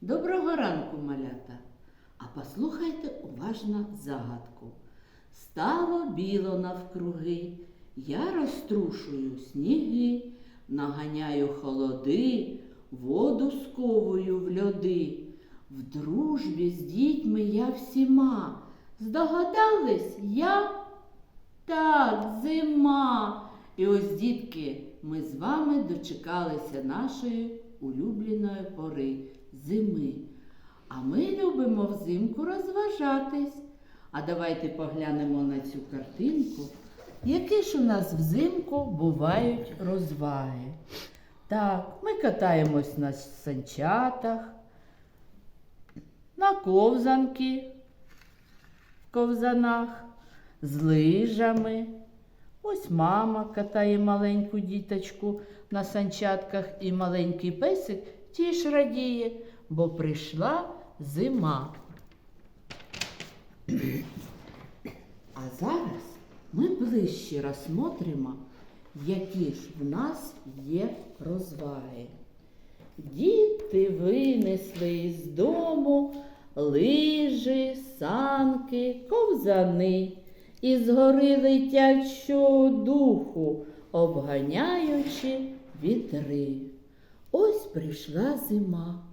Доброго ранку, малята. А послухайте уважно загадку. Стало біло навкруги, я розтрушую сніги, наганяю холоди, воду сковую в льоди. В дружбі з дітьми я всіма. Здогадались я? Так, зима. І ось, дітки, ми з вами дочекалися нашої улюбленої пори зими. А ми любимо взимку розважатись. А давайте поглянемо на цю картинку. Які ж у нас взимку бувають розваги? Так, ми катаємось на санчатах, на ковзанки в ковзанах, з лижами. Ось мама катає маленьку діточку на санчатках, і маленький песик тіж радіє, бо прийшла зима. А зараз ми ближче розсмотримо, які ж в нас є розваги. Діти винесли із дому лижі, санки, ковзани, і згори летять щодуху, обганяючи вітри. Ось прийшла зима.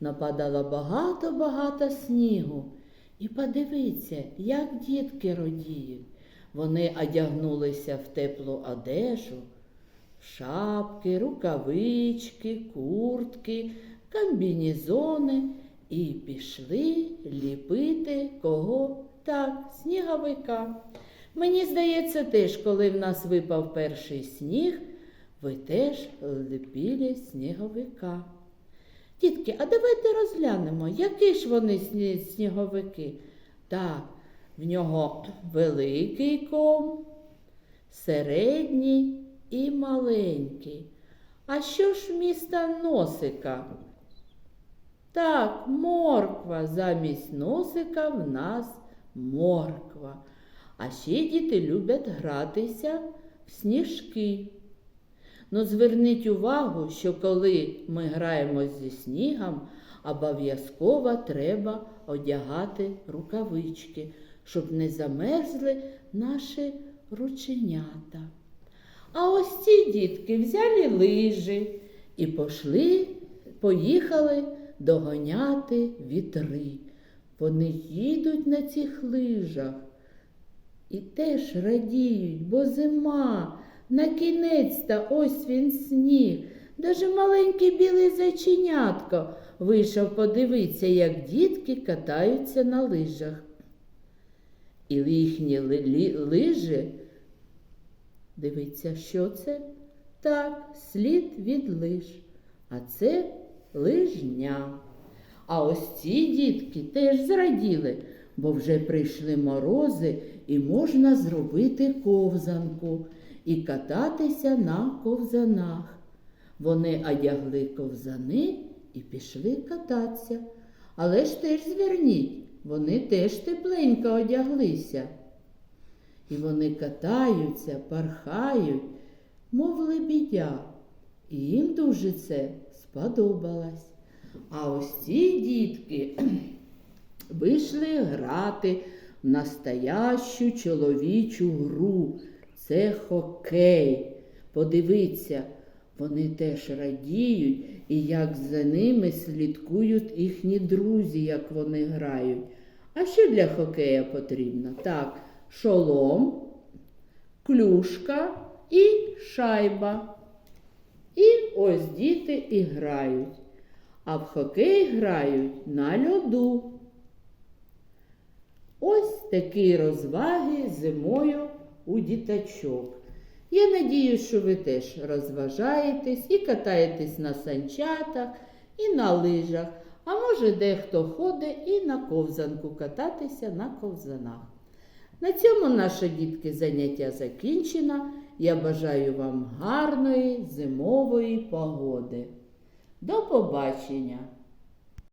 Нападало багато-багато снігу. І подивіться, як дітки родіють. Вони одягнулися в теплу одежу, шапки, рукавички, куртки, комбінезони і пішли ліпити кого так, сніговика. Мені здається, теж, коли в нас випав перший сніг, ви теж лепили сніговика. Дітки, а давайте розглянемо, які ж вони сні- сніговики. Так, в нього великий ком, середній і маленький. А що ж вмісто носика? Так, морква. Замість носика в нас морква. А ще діти люблять гратися в сніжки. Ну, зверніть увагу, що коли ми граємо зі снігом, обов'язково треба одягати рукавички, щоб не замерзли наші рученята. А ось ці дітки взяли лижі і пошли, поїхали доганяти вітри. Вони їдуть на цих лижах і теж радіють, бо зима. На кінець та ось він сніг. Даже маленький білий зайченятко вийшов подивитися, як дітки катаються на лижах. І їхні ли- лі- лижі, дивіться, що це? Так, слід від лиж. А це лижня. А ось ці дітки теж зраділи, бо вже прийшли морози і можна зробити ковзанку і кататися на ковзанах. Вони одягли ковзани і пішли кататися. Але ж теж зверніть, вони теж тепленько одяглися. І вони катаються, пархають, мов лебідя. І їм дуже це сподобалось. А ось ці дітки вийшли грати в настоящу чоловічу гру. Це хокей. Подивіться, вони теж радіють, і як за ними слідкують їхні друзі, як вони грають. А що для хокея потрібно? Так, шолом, клюшка і шайба. І ось діти і грають. А в хокей грають на льоду. Ось такі розваги зимою у діточок. Я надію, що ви теж розважаєтесь і катаєтесь на санчатах, і на лижах, а може дехто ходить і на ковзанку кататися на ковзанах. На цьому наше дітки заняття закінчено. Я бажаю вам гарної зимової погоди. До побачення!